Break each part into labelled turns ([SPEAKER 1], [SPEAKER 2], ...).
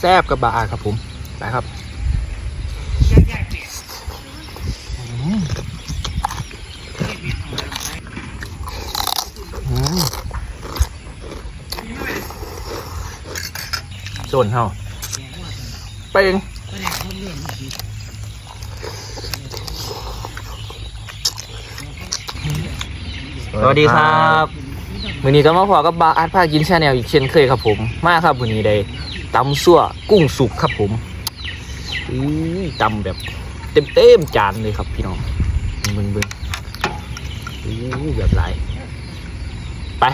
[SPEAKER 1] แซ่บๆกับบาอาครับผมไปครับอืมอืมส่วนเฮาไปเองสวัสดีครับมือนี้ก็มาพอกับบาอาร์ตพากินชาแนลอีกเช่นเคยครับผม มาครับมือนี้ได้ ตำซั่วกุ้งสุกครับผมอื้อตำแบบเต็มเต็มๆจานเลยครับพี่น้องเบิ่งเบิ่งอู้แบบหลายไป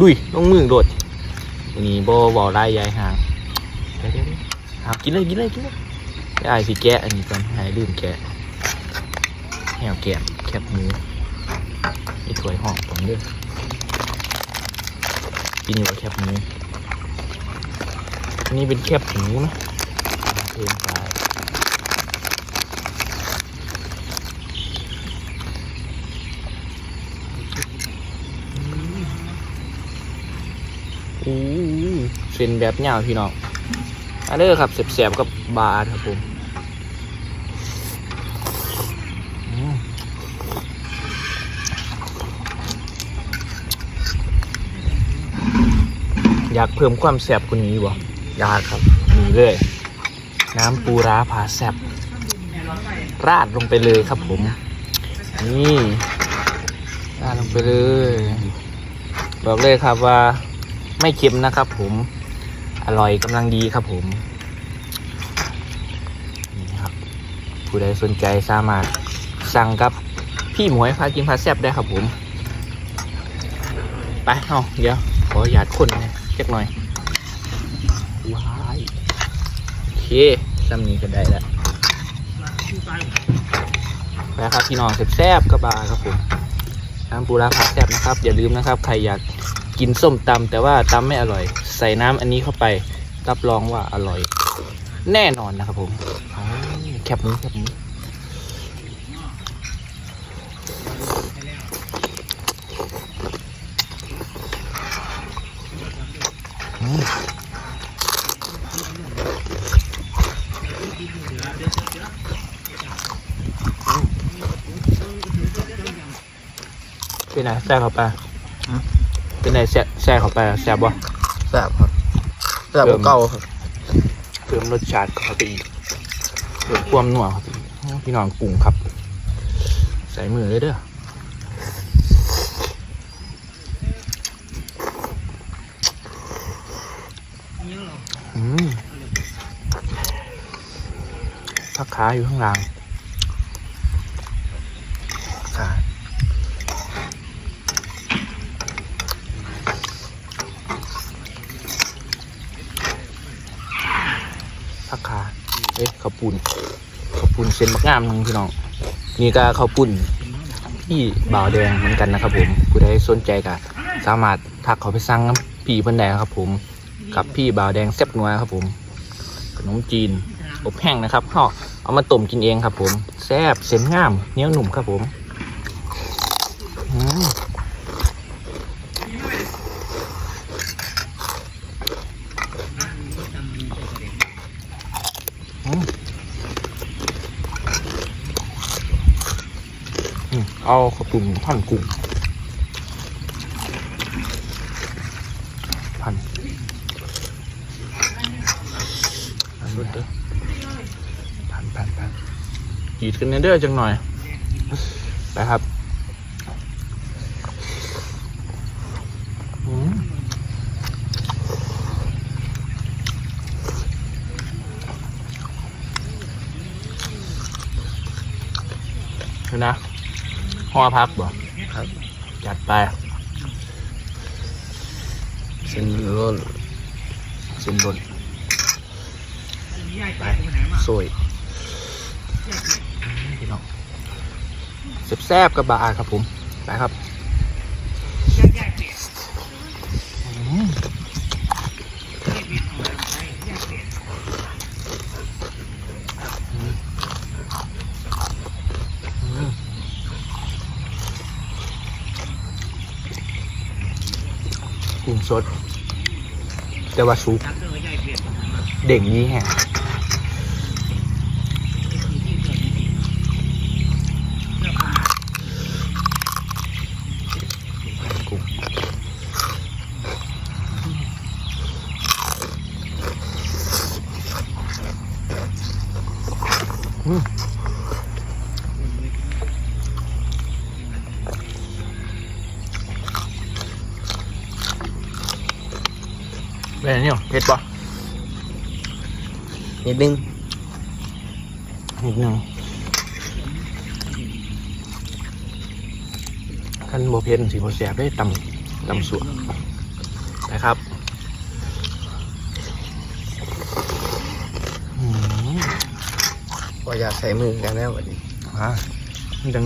[SPEAKER 1] ลุยลงมือโดดวันนี้บ่บ่ไล่ยายห่างเดี๋ยวเดี๋ยวเอากินเลยกินเลยกินเลยได้สิแกะอันนี้ก่อนให้ลืมแกะแหวแกะแคบหมูไอ้ถ้วยห่อผมด้อกินอยู่แคบมูอั นนี้เป็นแคบหมูนะเพิ่มไปอู้เส้นแบบยาวพี่น้องอันเด้อครับแสบๆกับบาร์ครับผมอืมอยากเพิ่มความแซ่บกว่านี้บ่อ ยากครับนี่เลย น้ำปูร้าผาแซบราดลงไปเลยครับผม นี่ราดลงไปเลย บอกเลยครับว่าไม่เค็มนะครับ ผมอร่อยกำลังดีครับผมนี่ครับ ผู้ใดสนใจสามารถสั่งกับพี่หมวยพากินพาแซบได้ครับผม ไปเอาเดี๋ยวขอหยาดคนนะจักหน่อย ว้ายโอเคซ้ำนี้ก็ได้แล้วไปครับพี่น้องแซ่บๆกระบาครับผมน้ำปูราพาแซ่บนะครับ อย่าลืมนะครับ ใครอยากกินส้มตำแต่ว่าตำไม่อร่อย ใส่น้ำอันนี้เข้าไปรับรองว่าอร่อย แน่นอนนะครับผมแคบนี้แคบนี้อืม เป็นไงแซ่บเข้าไปเป็นไงแซ่บแซ่บเข้าไปแซ่บบ่
[SPEAKER 2] แซ่บครับแซ่บกว่าเก่าครับ
[SPEAKER 1] เพิ่มรสชาติเข้าไปอีกเพิ่มความนัวเข้าไปอีกโอ้พี่น้องปรุงครับ ใส่มือเลยเด้ออืมผักขาอยู่ข้างล่าง ผักขาเอ๊ะข้าวปุ้นข้าวปุ้นเส้นมะงามหนึงพี่น้องนี่ก็ข้าวปุ้นที่บ่าวแดงเหมือนกันนะครับ ผมผู้ใดสนใจก็สามารถทักเขาไปสั่งน้ำพี่เพิ่นได้ครับ ผมกับพี่บ่าวแดงแซ่บนัวครับ ผม ขนมจีนอบแห้งนะครับห่อเอามาต้มกินเองครับ ผมแซ่บเส้นงามเนียวหนุ่มครับผมอืมอืมอืม เอาข้าวปุ้นพันกุ้งพันอันเด้อพันพันพันกีดกันเด้อจังหน่อยไปครับเห็นนะ ห่อพักบ่
[SPEAKER 2] ครับ
[SPEAKER 1] จัดไป
[SPEAKER 2] เส้นร่น
[SPEAKER 1] เส้นบนไปสวยพี่น้องแซ่บๆกับบาอาครับผมไปครับอืมอืม กุ้งสด แต่ว่าสุกเด่งนี้แฮะ เป็นไงเนี่ยเผ็ดปะ
[SPEAKER 2] นิดนึง
[SPEAKER 1] นิดนึงท่านโบเพนสีโบแสบได้ตำตำสวนนะครับอืม
[SPEAKER 2] พออยากใส่มือกันแล้ววันนี้
[SPEAKER 1] อะมันจัง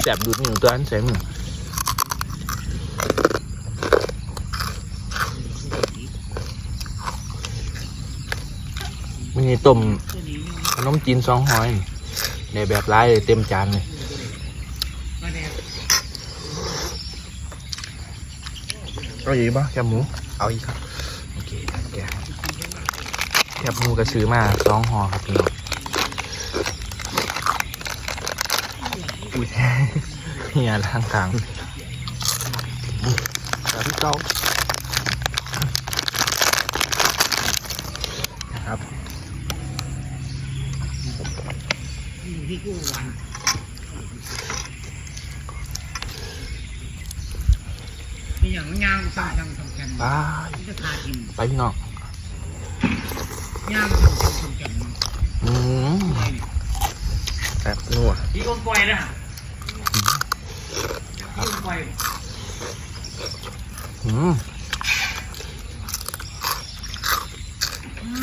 [SPEAKER 1] แสบดูดนิ้วตัวอันใส่มือ มันนี่ต้มขนมจีนสองหอยในแบบร้ายเต็มจานเลย
[SPEAKER 2] เอาอีกปะ
[SPEAKER 1] แคบหมู
[SPEAKER 2] เอาอีกครับ
[SPEAKER 1] โอเคแกแคบหมูกระซื้อมาสองห่อครับพี่น้องอุ้ยเฮียทางกลาง
[SPEAKER 2] แบบที่เก้า
[SPEAKER 1] นะครับ
[SPEAKER 3] มีอย่างย่างสั่งสั่งสั่งกัน
[SPEAKER 1] ไป
[SPEAKER 3] จะทากิน
[SPEAKER 1] ไปพี่น้อง
[SPEAKER 3] ย่างสั่งสั่งสั่งกัน
[SPEAKER 1] อืม
[SPEAKER 2] แบบนัว
[SPEAKER 3] พี่คนปล่อยนะพี่คนปล่อย
[SPEAKER 1] อืม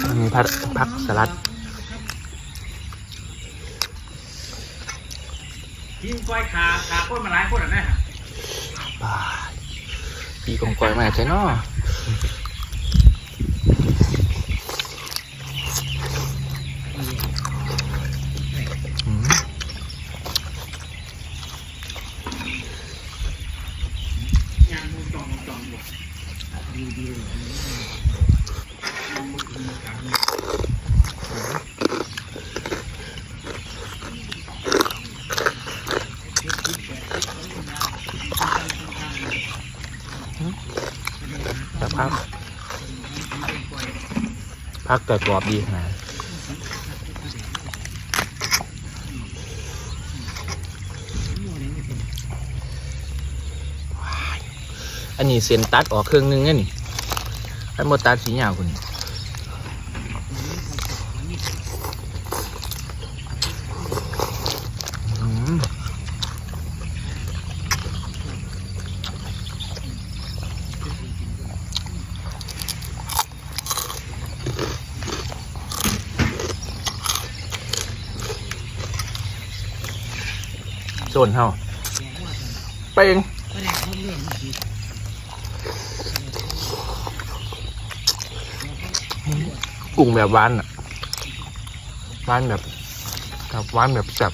[SPEAKER 1] อันนี้ผัดผักสลัด
[SPEAKER 3] กินก้อยขาขาคนมาหลายคนอะนะ
[SPEAKER 1] บาปีกองก้อยมาใช่เนาะอืม
[SPEAKER 3] ย่างมูจองจองหมดดีดี
[SPEAKER 1] แต่พัก พักแต่กรอบดีนะอันนี้เส้นตัดออกเครื่องนึงไงนี่ไอ้โมตัดสีหยาวคุณอืม ต้นเฮาเป่ง
[SPEAKER 3] ก็ได้เขาเรื่องดี
[SPEAKER 1] กุ้งแบบหวานอะหวานแบบแบบหวานแบบแซ่บ